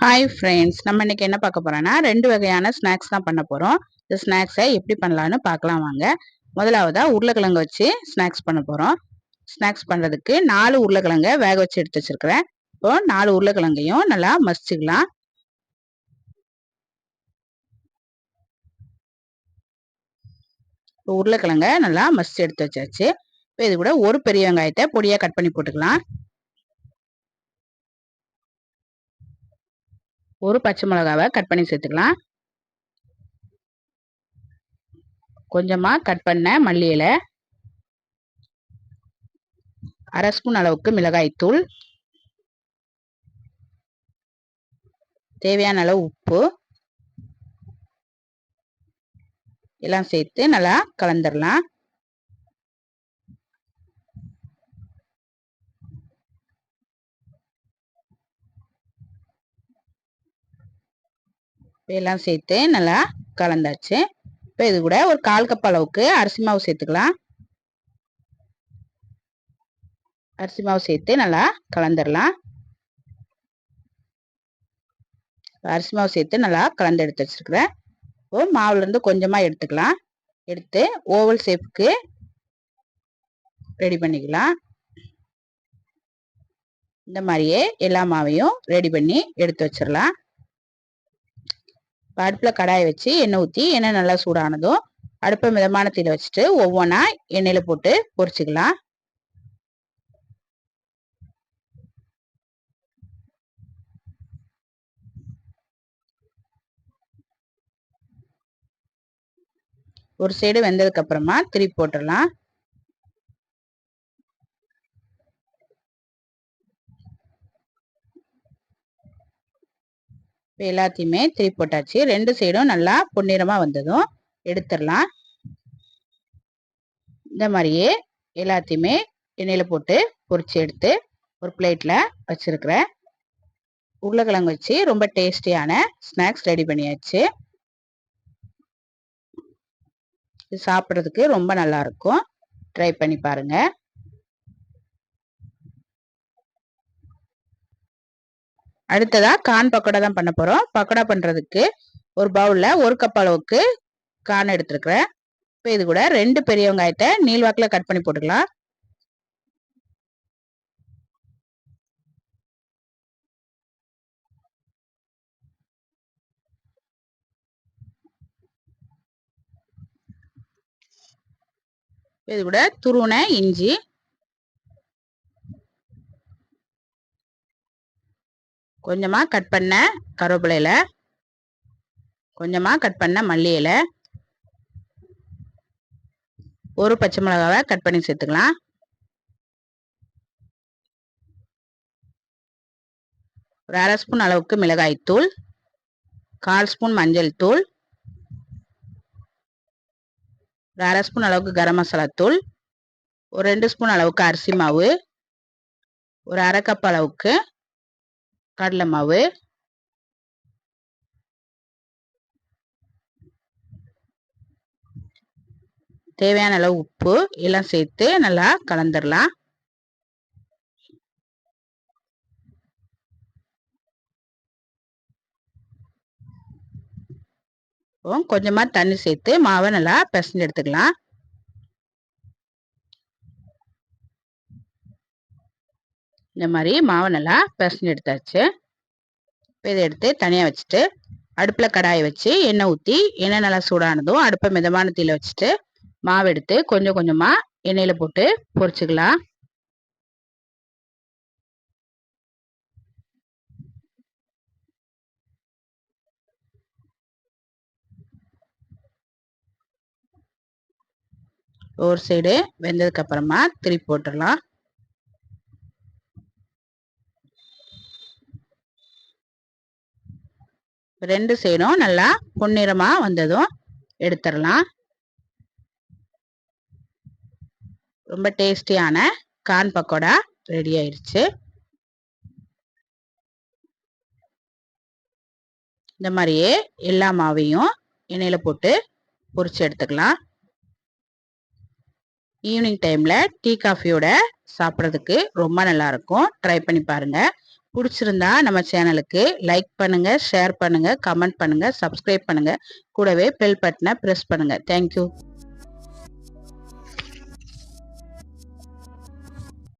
Hi friends நம்ம இன்னைக்கு என்ன பார்க்க போறோம்னா ரெண்டு வகையான ஸ்நாக்ஸ் தான் பண்ண போறோம். இந்த ஸ்நாக்ஸை எப்படி பண்ணலான்னு பார்க்கலாம் வாங்க. முதலாவதா உருளைக்கிழங்கு வச்சு ஸ்நாக்ஸ் பண்ண போறோம். ஸ்நாக்ஸ் பண்றதுக்கு நாலு உருளைக்கிழங்க வேக வச்சு எடுத்து வச்சிருக்கிறேன். இப்போ நாலு உருளைக்கிழங்கையும் நல்லா மசிச்சுக்கலாம். இப்போ உருளைக்கிழங்க நல்லா மசிச்சு எடுத்து வச்சாச்சு. இப்போ இது கூட ஒரு பெரிய வெங்காயத்தை பொடியாக கட் பண்ணி போட்டுக்கலாம். ஒரு பச்சை மிளகாவை கட் பண்ணி சேர்த்துக்கலாம். கொஞ்சமாக கட் பண்ண மல்லி இலை. அரை ஸ்பூன் அளவுக்கு மிளகாய்த்தூள் தேவையான அளவு உப்பு. எல்லாம் சேர்த்து நல்லா கலந்துடலாம் எல்லாம் சேர்த்து நல்லா கலந்தாச்சு. இப்போ இது கூட ஒரு கால் கப் அளவுக்கு அரிசி மாவு சேர்த்துக்கலாம். அரிசி மாவு சேர்த்து நல்லா கலந்துடலாம் அரிசி மாவு சேர்த்து நல்லா கலந்து எடுத்து வச்சிருக்கிறேன். இப்போ மாவுலேருந்து கொஞ்சமாக எடுத்துக்கலாம். எடுத்து ஓவல் ஷேப்புக்கு ரெடி பண்ணிக்கலாம். இந்த மாதிரியே எல்லா மாவையும் ரெடி பண்ணி எடுத்து வச்சிடலாம் அடுப்பில் கடாயை வச்சு எண்ணெய் ஊற்றி எண்ணெய் நல்லா சூடானதும் அடுப்பை மிதமான தீயில வச்சுட்டு ஒவ்வொன்றா எண்ணெயில் போட்டு பொரிச்சுக்கலாம். ஒரு சைடு வெந்ததுக்கு அப்புறமா திருப்பி போட்டுடலாம். இப்போ எல்லாத்தையுமே திருப்பி போட்டாச்சு. ரெண்டு சைடும் நல்லா பொன்னிறமாக வந்ததும் எடுத்துடலாம். இந்த மாதிரியே எல்லாத்தையுமே எண்ணெயில் போட்டு பொரிச்சு எடுத்து ஒரு பிளேட்டில் வச்சுருக்கிறேன். உருளைக்கிழங்கு வச்சு ரொம்ப டேஸ்டியான ஸ்நாக்ஸ் ரெடி பண்ணியாச்சு. இது சாப்பிட்றதுக்கு ரொம்ப நல்லாயிருக்கும் ட்ரை பண்ணி பாருங்கள் அடுத்ததா கான் பக்கோடா தான் பண்ண போறோம். பக்கோடா பண்றதுக்கு ஒரு பவுல்ல ஒரு கப் அளவுக்கு கான் எடுத்துருக்குறேன். இப்போ இது கூட ரெண்டு பெரிய வெங்காயத்தை நீள்வாக்கில் கட் பண்ணி போட்டுக்கலாம். இது கூட துருணை இஞ்சி கொஞ்சமாக கட் பண்ண கருவேப்பிலையில கொஞ்சமாக கட் பண்ண மல்லி இலை. ஒரு பச்சை மிளகாவை கட் பண்ணி சேர்த்துக்கலாம். ஒரு அரை ஸ்பூன் அளவுக்கு மிளகாய் தூள். கால் ஸ்பூன் மஞ்சள் தூள். ஒரு அரை ஸ்பூன் அளவுக்கு கரம் மசாலா தூள். ஒரு ரெண்டு ஸ்பூன் அளவுக்கு அரிசி மாவு. ஒரு அரை கப் அளவுக்கு கடலை மாவு. தேவையான அளவு உப்பு எல்லாம் சேர்த்து நல்லா கலந்துடலாம் கொஞ்சமாக தண்ணி சேர்த்து மாவை நல்லா பிசைஞ்சு எடுத்துக்கலாம். இந்த மாதிரி மாவை நல்லா பிசைஞ்சு எடுத்தாச்சு. இப்போ இதை எடுத்து தனியாக வச்சுட்டு அடுப்பில் கடாயை வச்சு எண்ணெய் ஊற்றி எண்ணெய் நல்லா சூடானதும் அடுப்பை மிதமான தீயில் வச்சுட்டு மாவு எடுத்து கொஞ்சம் கொஞ்சமாக எண்ணெயில் போட்டு பொரிச்சுக்கலாம். ஒரு சைடு வெந்ததுக்கு அப்புறமா திருப்பி போட்டுடலாம். ரெண்டு சைடும் நல்லா பொன்னிறமாக வந்ததும் எடுத்துடலாம். ரொம்ப டேஸ்டியான கார்ன் பக்கோடா ரெடி ஆயிடுச்சு இந்த மாதிரியே எல்லா மாவையும் எண்ணெயில் போட்டு பொரிச்சு எடுத்துக்கலாம். ஈவினிங் டைமில் டீ காஃபியோட சாப்பிட்றதுக்கு ரொம்ப நல்லாயிருக்கும் ட்ரை பண்ணி பாருங்கள் பிடிச்சிருந்தா நம்ம சேனலுக்கு லைக் பண்ணுங்க ஷேர் பண்ணுங்க கமெண்ட் பண்ணுங்க சப்ஸ்கிரைப் பண்ணுங்க. கூடவே பெல் பட்டனை ப்ரெஸ் பண்ணுங்க. தேங்க்யூ.